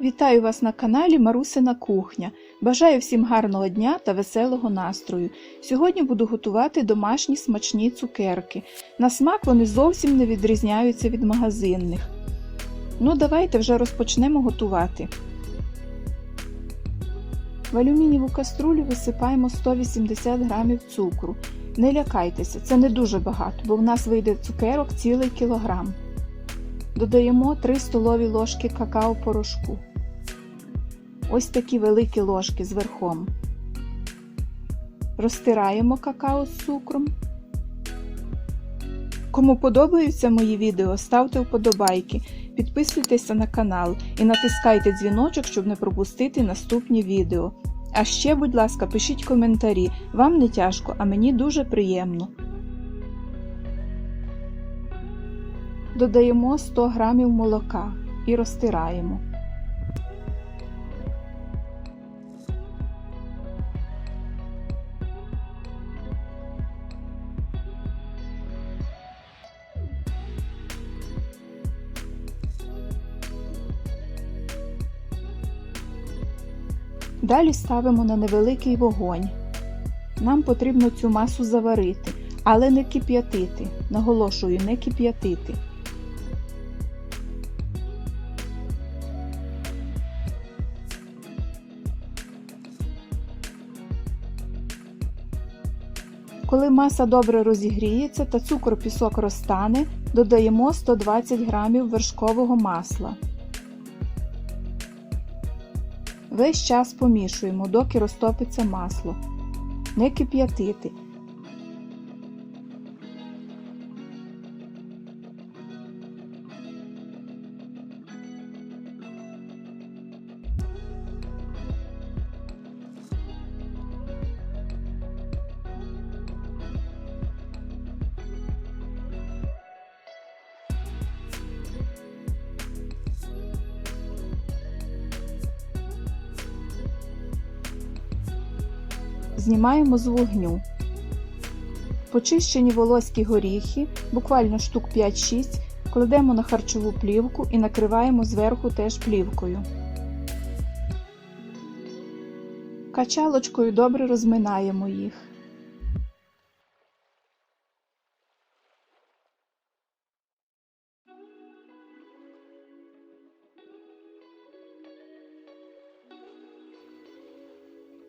Вітаю вас на каналі Марусина Кухня. Бажаю всім гарного дня та веселого настрою. Сьогодні буду готувати домашні смачні цукерки. На смак вони зовсім не відрізняються від магазинних. Ну, давайте вже розпочнемо готувати. В алюмінієву каструлю висипаємо 180 г цукру. Не лякайтеся, це не дуже багато, бо в нас вийде цукерок цілий кілограм. Додаємо 3 столові ложки какао-порошку. Ось такі великі ложки з верхом. Розтираємо какао з цукром. Кому подобаються мої відео, ставте вподобайки, підписуйтеся на канал і натискайте дзвіночок, щоб не пропустити наступні відео. А ще, будь ласка, пишіть коментарі. Вам не тяжко, а мені дуже приємно. Додаємо 100 г молока і розтираємо. Далі ставимо на невеликий вогонь. Нам потрібно цю масу заварити, але не кип'ятити. Наголошую, не кип'ятити. Коли маса добре розігріється та цукор пісок розтане, додаємо 120 г вершкового масла. Весь час помішуємо, доки розтопиться масло. Не кип'ятити. Знімаємо з вогню. Почищені волоські горіхи, буквально штук 5-6, кладемо на харчову плівку і накриваємо зверху теж плівкою. Качалочкою добре розминаємо їх.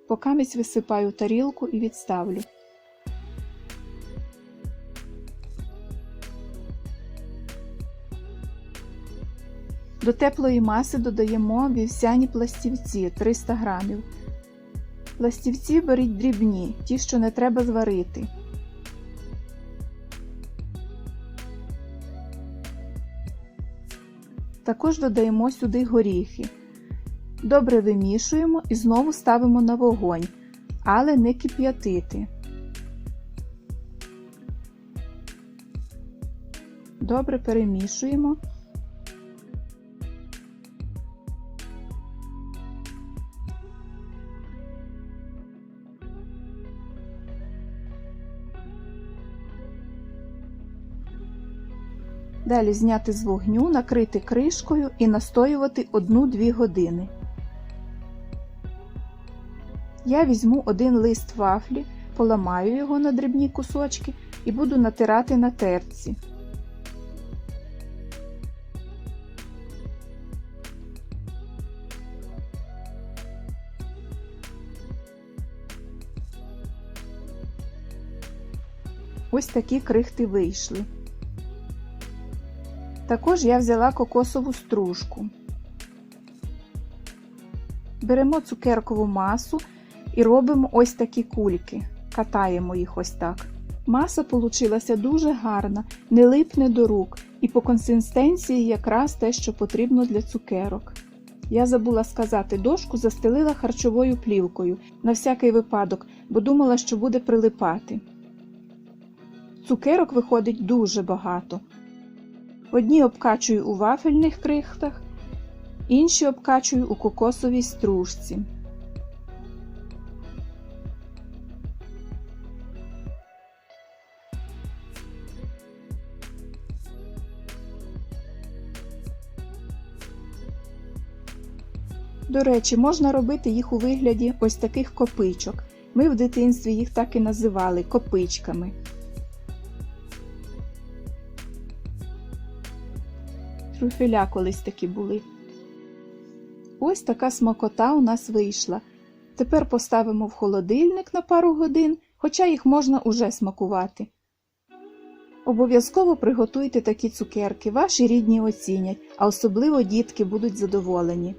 Покамість висипаю тарілку і відставлю. До теплої маси додаємо вівсяні пластівці 300 г. Пластівці беріть дрібні, ті, що не треба зварити. Також додаємо сюди горіхи. Добре вимішуємо і знову ставимо на вогонь, але не кип'ятити. Добре перемішуємо. Далі зняти з вогню, накрити кришкою і настоювати 1-2 години. Я візьму один лист вафлі, поламаю його на дрібні кусочки і буду натирати на терці. Ось такі крихти вийшли. Також я взяла кокосову стружку. Беремо цукеркову масу і робимо ось такі кульки. Катаємо їх ось так. Маса получилася дуже гарна, не липне до рук і по консистенції якраз те, що потрібно для цукерок. Я забула сказати, дошку застелила харчовою плівкою на всякий випадок, бо думала, що буде прилипати. Цукерок виходить дуже багато. Одні обкачую у вафельних крихтах, інші обкачую у кокосовій стружці. До речі, можна робити їх у вигляді ось таких копичок. Ми в дитинстві їх так і називали копичками. Трюфеля колись такі були. Ось така смакота у нас вийшла. Тепер поставимо в холодильник на пару годин, хоча їх можна уже смакувати. Обов'язково приготуйте такі цукерки, ваші рідні оцінять, а особливо дітки будуть задоволені.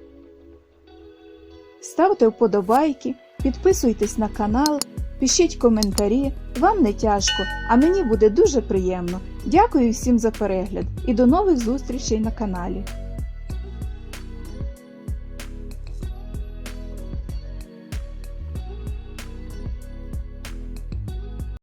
Ставте вподобайки, підписуйтесь на канал, пишіть коментарі, вам не тяжко, а мені буде дуже приємно. Дякую всім за перегляд і до нових зустрічей на каналі.